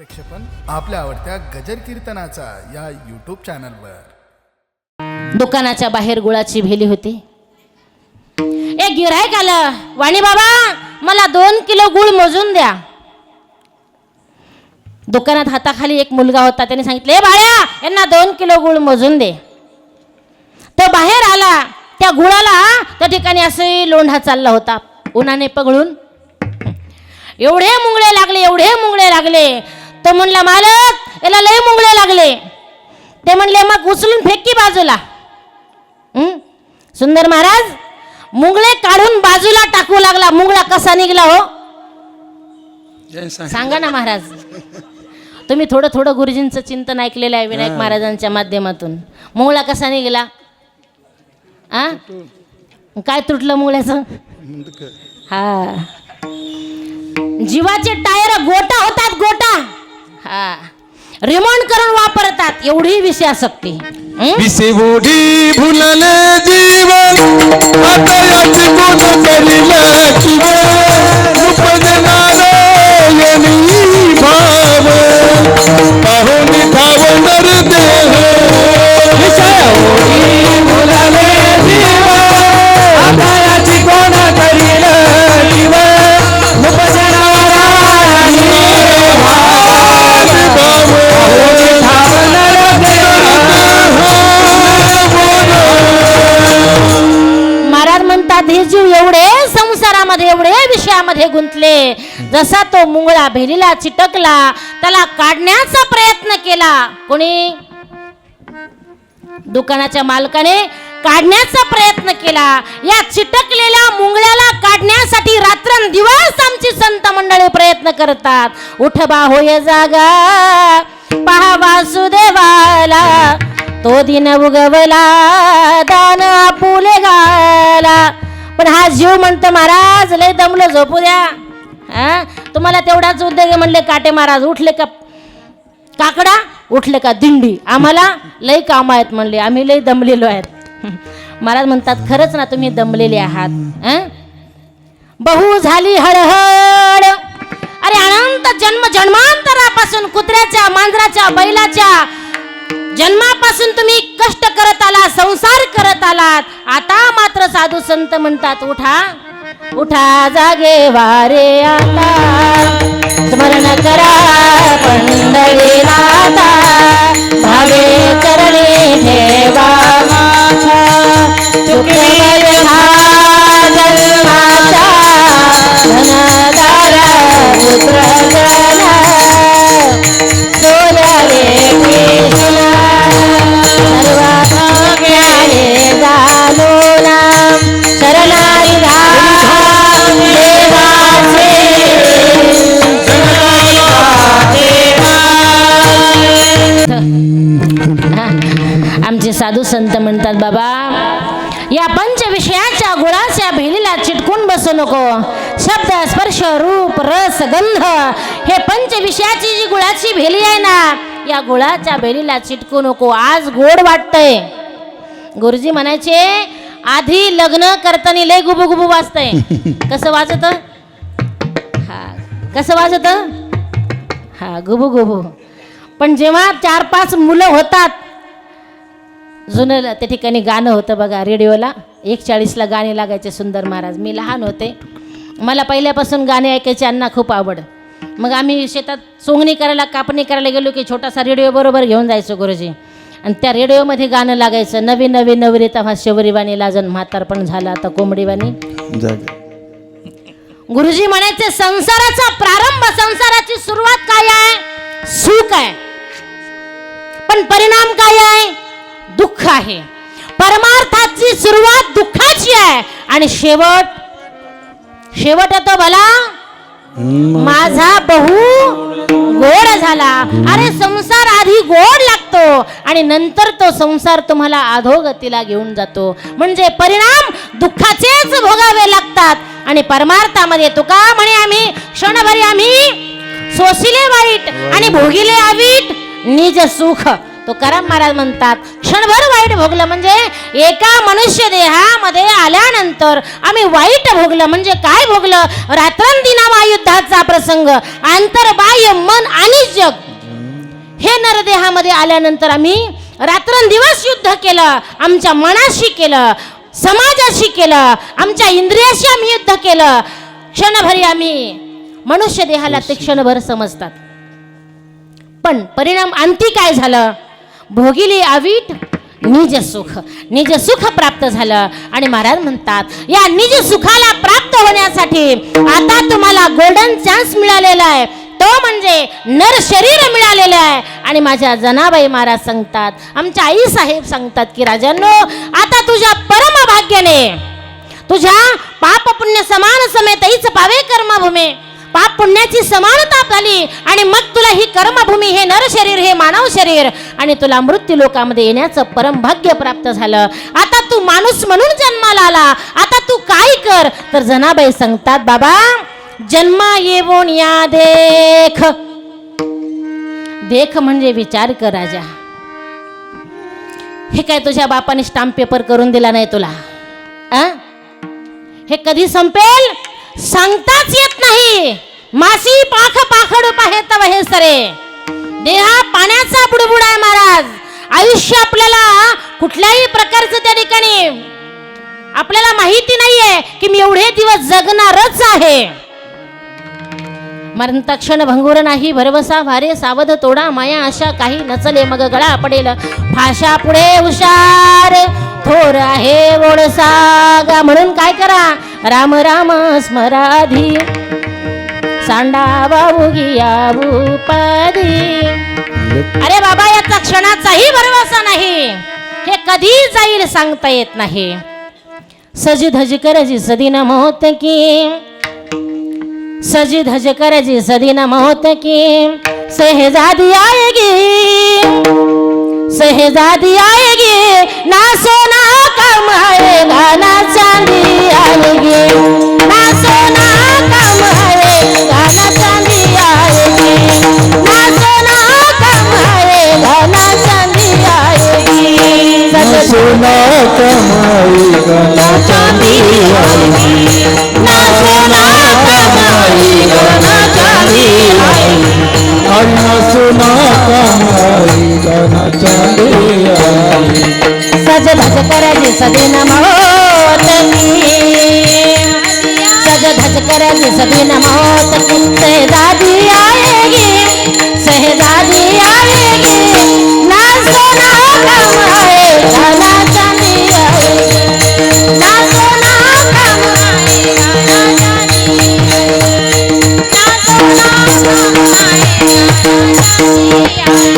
प्रेक्षेपण आपल्या आवडत्या गजर कीर्तनाचा या यूट्यूब चॅनलवर दुकानाच्या बाहेर गुळाची भेली होती. एक गिरायक आलं. वाणी बाबा मला दोन किलो गुळ मोजून द्या. दुकानात हाताखाली एक मुलगा होता त्याने सांगितले "ए बाळ्या यांना दोन किलो गुळ मोजून दे. तो बाहेर आला. त्या गुळाला त्या ठिकाणी असे लोंढा चालला होता उन्हाने पगळून. एवढे मुंगळे लागले एवढे मुंगळे लागले. तो म्हणला मालक याला लय मुंगळे लागले. ते म्हणले मग उचलून फेकी बाजूला? सुंदर महाराज मुंगळे काढून बाजूला टाकू लागला. मुंगळा कसा निघला हो? सांगा ना महाराज. तुम्ही थोडं थोडं गुरुजींचं चिंतन ऐकलेलं आहे विनायक महाराजांच्या माध्यमातून. मुंगळा कसा निघाला? आ? काय तुटलं मुंगळ्याचं? हा. जीवाचे टायर गोटा होतात गोटा. हा. करून वापरतात एवढी विषयासक्ती. हं? भुलले जीवन आता याची कोण करील? विषयामध्ये गुंतले. जसा तो मुंगळा भेलीला चिटकला त्याला काढण्याचा प्रयत्न केला. कोणी? दुकानाच्या मालकाने काढण्याचा प्रयत्न केला. या चिटकलेल्या मुंगळ्याला काढण्यासाठी रात्रंदिवस आमची संत मंडळी प्रयत्न करतात. उठबा होय जागा. पहा वासुदेवाला. तो दिन उगवला दान आपुले गाला. पण हा जीव म्हणतो महाराज लय दमलं झोपू द्या. तुम्हाला तेवढाच उद्योग म्हणले काटे महाराज उठले का काकडा उठले का दिंडी? आम्हाला लय काम आहेत म्हणले आम्ही लय दमलेलो आहेत. महाराज म्हणतात खरंच ना तुम्ही दमलेले आहात. बहु झाली हळहळ. अरे अनंत जन्म जन्मांतरापासून कुत्र्याच्या मांजराच्या बैलाच्या जन्मापासून तुम्ही कष्ट करत आला संसार करत आलात. आता मात्र साधू संत म्हणतात उठा उठा जागे वारे आता. बाबा या पंच विषयाच्या गुळाच्या भेलीला चिटकून बसू नको. शब्द स्पर्श रूप रस गंध हे पंच विषयाची जी गुळाची भेली आहे ना या गुळाच्या भेलीला चिटकू नको. आज गोड वाटतंय. गुरुजी म्हणायचे आधी लग्न करताना लय गुबू गुबू वाजतंय. कसं वाजत? हा कसं वाजत? हा गुबू गुबू पण जेव्हा चार पाच मुलं होतात जुनं त्या ठिकाणी गाणं होतं बघा रेडिओला. एक चाळीसला गाणे लागायचे सुंदर महाराज. मी लहान होते. मला पहिल्यापासून गाणे ऐकायची अण्णा खूप आवड. मग आम्ही शेतात सोंगणी करायला कापणी करायला गेलो की छोटासा रेडिओ बरोबर घेऊन जायचो गुरुजी. आणि त्या रेडिओमध्ये गाणं लागायचं नवी नवी नवरी तेव्हा शबरीवाणी लाजन म्हातारपण झालं आता कोंबडीवाणी. गुरुजी म्हणायचे संसाराचा प्रारंभ संसाराची सुरुवात काय आहे? सुख आहे. पण परिणाम काय आहे? दुःख आहे. परमार्थाची सुरुवात दुःखाची आहे. आणि शेवट शेवट येतो भला माझा बहु गोड झाला. अरे संसार आधी गोड लागतो आणि नंतर तो संसार तुम्हाला अधोगतीला घेऊन जातो. म्हणजे परिणाम दुःखाचेच भोगावे लागतात. आणि परमार्थामध्ये तुका म्हणे आम्ही क्षणभरी आम्ही सोसिले वाईट आणि भोगिले आवीट निज सुख. तो करा महाराज म्हणतात. क्षणभर वाईट भोगलं म्हणजे एका मनुष्य देहामध्ये आल्यानंतर आम्ही वाईट भोगलं म्हणजे काय भोगलं? रात्रंदिना युद्धाचा प्रसंग आंतर बाह्य मन आणि जग. हे नरदेहामध्ये आल्यानंतर आम्ही रात्रंदिवस युद्ध केलं आमच्या मनाशी केलं समाजाशी केलं आमच्या इंद्रियाशी आम्ही युद्ध केलं. क्षणभरी आम्ही मनुष्य देहाला ते क्षणभर समजतात. पण परिणाम अंती काय झालं? भोगिली आवीट निज सुख. निज सुख प्राप्त झालं. आणि महाराज म्हणतात या निज सुखाला प्राप्त होण्यासाठी आता तुम्हाला गोल्डन चान्स मिळालेला आहे. तो म्हणजे नर शरीर मिळालेलं आहे. आणि माझ्या जनाबाई महाराज सांगतात आमच्या आई साहेब सांगतात की राजांनो आता तुझ्या परम भाग्याने तुझ्या पाप पुण्य समान समेत हीच पावे कर्मभूमी. पाप पुण्याची समानता झाली आणि मग तुला ही कर्मभूमी हे नर शरीर हे मानव शरीर. आणि तुला मृत्यू लोकामध्ये येण्याचं परम भाग्य प्राप्त झालं. आता तू माणूस म्हणून जन्माला आला. आता तू काय कर? तर जनाबाई सांगतात बाबा जन्मा येऊन या देख. देख म्हणजे विचार कर राजा. हे काय तुझ्या बापाने स्टाम्प पेपर करून दिला नाही तुला? आ? हे कधी संपेल? सांगताच येत नाही. मासी पाख पाखड पाहे तव हे सरे. देहा पाण्याचा बुडबुड आहे महाराज. आयुष्य आपल्याला कुठल्याही प्रकारचं त्या ठिकाणी आपल्याला माहिती नाहीये की मी एवढे दिवस जगणारच आहे. मरण तक्षण भंगुर नाही भरवसा भारे सावध तोडा माया अशा काही नचले मग गळा पडेल. फाशा पुढे हुशार थोर आहे ओळसागा म्हणून काय करा राम राम स्मराधी. सांडा बाबू गिया भूपदी अरे बाबा याचा क्षणाचाही भरवसा नाही. हे कधी जाईल सांगता येत नाही. सज धज करजी सदिन मोत की. सज धज करजी सदिन मोत की. सहजादी आएगी. सहजादी आएगी. ना सोना सोना कम आएगा चांदी आएगी करजी सदिन महोत की सहजादी आएगी? सहजादी आएगी। ना सोना कम आएगा ना चांदी आएगी ना सोना कम आएगा ना चांदी आएगी ना सोना कम आएगा ना चांदी आएगी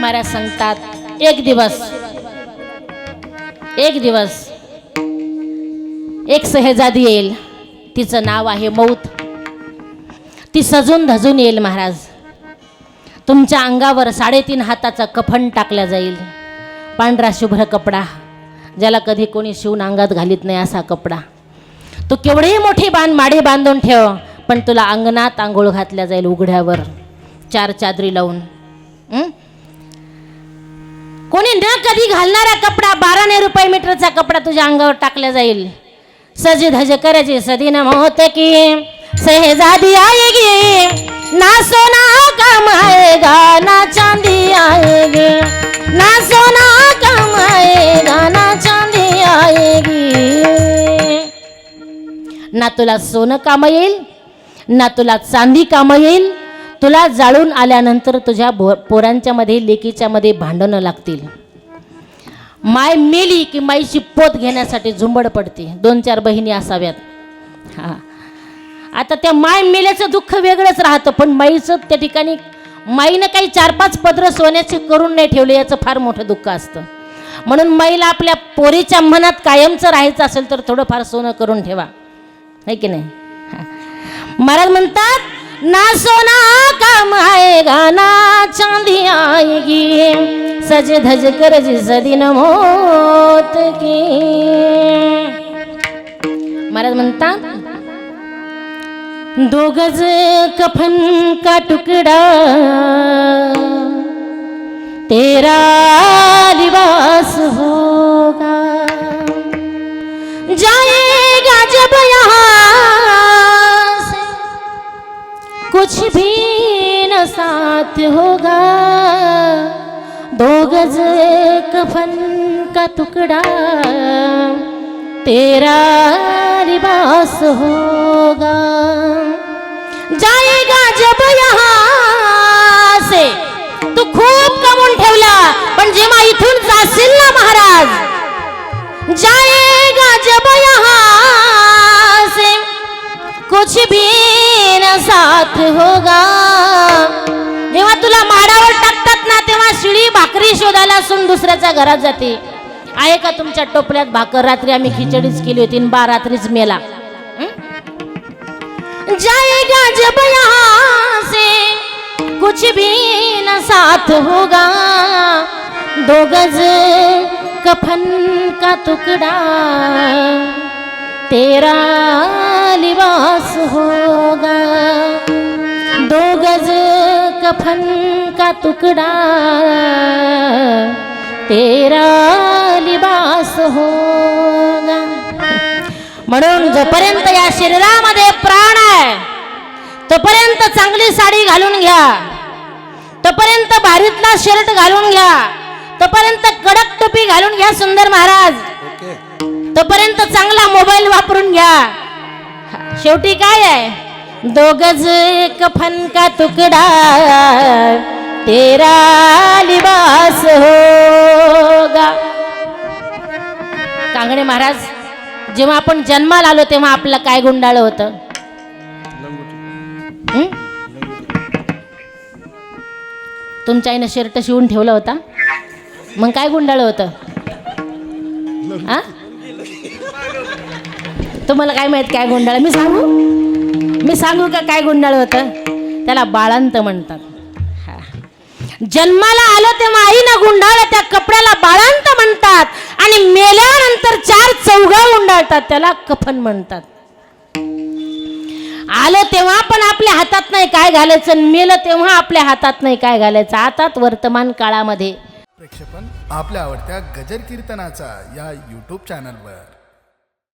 महाराज सांगतात एक दिवस। एक दिवस एक सहजादी येईल. तिचं नाव आहे मौत. ती सजून धजून येईल महाराज. तुमच्या अंगावर साडेतीन हाताचा कफन टाकला जाईल. पांढरा शुभ्र कपडा ज्याला कधी कोणी शिवून अंगात घालीत नाही असा कपडा. तू केवढी मोठी बांध माडी बांधून ठेव पण तुला अंगणात आंघोळ घातल्या जाईल उघड्यावर. चार चादरी लावून. कोणी न कधी घालणारा कपडा बाराने रुपये मीटरचा कपडा तुझ्या अंगावर टाकला जाईल. सज धज करायची सदिन होत की. सहजादी आएगी ना सोना कम आएगा ना चांदी आएगी ना सोना कम आएगा ना चांदी आएगी ना तुला सोनं काम येईल ना तुला चांदी काम येईल तुला जाळून आल्यानंतर तुझ्या भो पोरांच्यामध्ये लेकीच्यामध्ये भांडणं लागतील. माय मेली की माईची पोत घेण्यासाठी झुंबड पडते. दोन चार बहिणी असाव्यात. हा. आता त्या माय मेल्याचं दुःख वेगळंच राहतं पण माईचं त्या ठिकाणी माईनं काही चार पाच पदरं सोन्याचे करून नाही ठेवले याचं फार मोठं दुःख असतं. म्हणून माईला आपल्या पोरीच्या मनात कायमचं राहायचं असेल तर थोडंफार सोनं करून ठेवा. है की नाही? महाराज म्हणतात ना सोना काम आएगा, ना चांदी आएगी। सज धज करज सदिन मोत की। महाराज म्हणतात दो गज कफन का टुकड़ा, तेरा लिबास होगा। जाएगा जब यहाँ कुछ भी न साथ होगा। दो गज कफन का टुकड़ा तेरा लिबास होगा। जाएगा जब यहाँ से तू खूप कमून ठेवला पण जेव्हा इथून जाशील ना महाराज? जाएगा जब यहाँ कुछ भी न साथ होगा। जेव्हा तुला माडावर टाकतात ना तेव्हा शिळी भाकरी शोधायला असून दुसऱ्याच्या घरात जाते. आहे का तुमच्या टोपल्यात भाकर? रात्री आम्ही खिचडीच केली होती आणि बा रात्रीच मेला. हं? जाएगा जब यहाँ से कुछ भी न साथ होगा। दो गज कफन का तुकडा तेरा लिबास होगा। दो गज कफन का टुकड़ा। तेरा लिबास होगा। म्हणून जोपर्यंत या शरीरामध्ये प्राण आहे तोपर्यंत चांगली साडी घालून घ्या. तोपर्यंत भारीतला शर्ट घालून घ्या. तोपर्यंत कडक टोपी घालून घ्या सुंदर महाराज. तोपर्यंत चांगला मोबाईल वापरून घ्या. शेवटी काय आहे? दो गज कफन का तुकडा. तेरा लिबास होगा. कांगणे महाराज जेव्हा आपण जन्माला आलो तेव्हा आपलं काय गुंडाळ होतं? तुमच्या आईनं शर्ट शिवून ठेवला होता. मग काय गुंडाळ होतं? हा तुम्हाला काय माहीत काय गुंडाळ मी सांगू? मी सांगू का काय गुंडाळ होतं? त्याला बाळांत म्हणतात. हा. जन्माला आलं तेव्हा आईनं गुंडाळ त्या कपड्याला बाळांत म्हणतात. आणि मेल्यानंतर चार चौघा गुंडाळतात त्याला कफन म्हणतात. आलं तेव्हा पण आपल्या हातात नाही काय घालायचं आणि मेलं तेव्हा आपल्या हातात नाही काय घालायचं. आतात वर्तमान काळामध्ये. प्रक्षेपण आपल्या आवडत्या गजर कीर्तनाचा या यूट्यूब चॅनलवर